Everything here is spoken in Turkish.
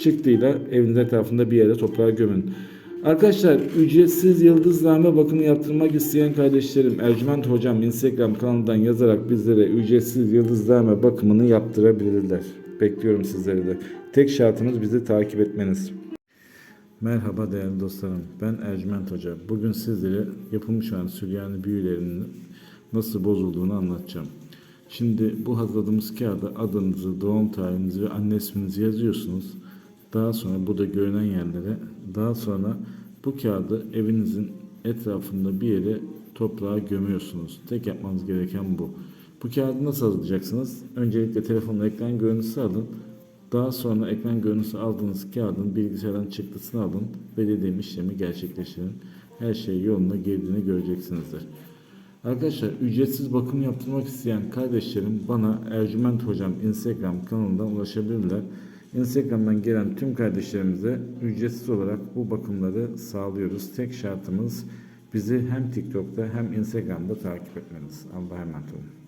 çıktıyla evinizin etrafında bir yere toprağa gömün. Arkadaşlar ücretsiz yıldızname bakımı yaptırmak isteyen kardeşlerim Ercüment Hocam Instagram kanalından yazarak bizlere ücretsiz yıldızname bakımını yaptırabilirler. Bekliyorum sizleri de. Tek şartımız bizi takip etmeniz. Merhaba değerli dostlarım. Ben Ercüment Hoca. Bugün sizlere yapılmış olan Süryani büyülerinin nasıl bozulduğunu anlatacağım. Şimdi bu hazırladığımız kağıda adınızı, doğum tarihinizi ve anne isminizi yazıyorsunuz. Daha sonra burada görünen yerlere, daha sonra bu kağıdı evinizin etrafında bir yere toprağa gömüyorsunuz. Tek yapmanız gereken bu. Bu kağıdı nasıl hazırlayacaksınız? Öncelikle telefonla ekran görüntüsü alın. Daha sonra ekran görüntüsü aldığınız kağıdın bilgisayardan çıktısını alın ve dediğim işlemi gerçekleştirin. Her şey yoluna girdiğini göreceksinizdir. Arkadaşlar ücretsiz bakım yaptırmak isteyen kardeşlerim bana Ercüment Hocam Instagram kanalından ulaşabilirler. Instagram'dan gelen tüm kardeşlerimize ücretsiz olarak bu bakımları sağlıyoruz. Tek şartımız bizi hem TikTok'ta hem Instagram'da takip etmeniz. Allah'a emanet olun.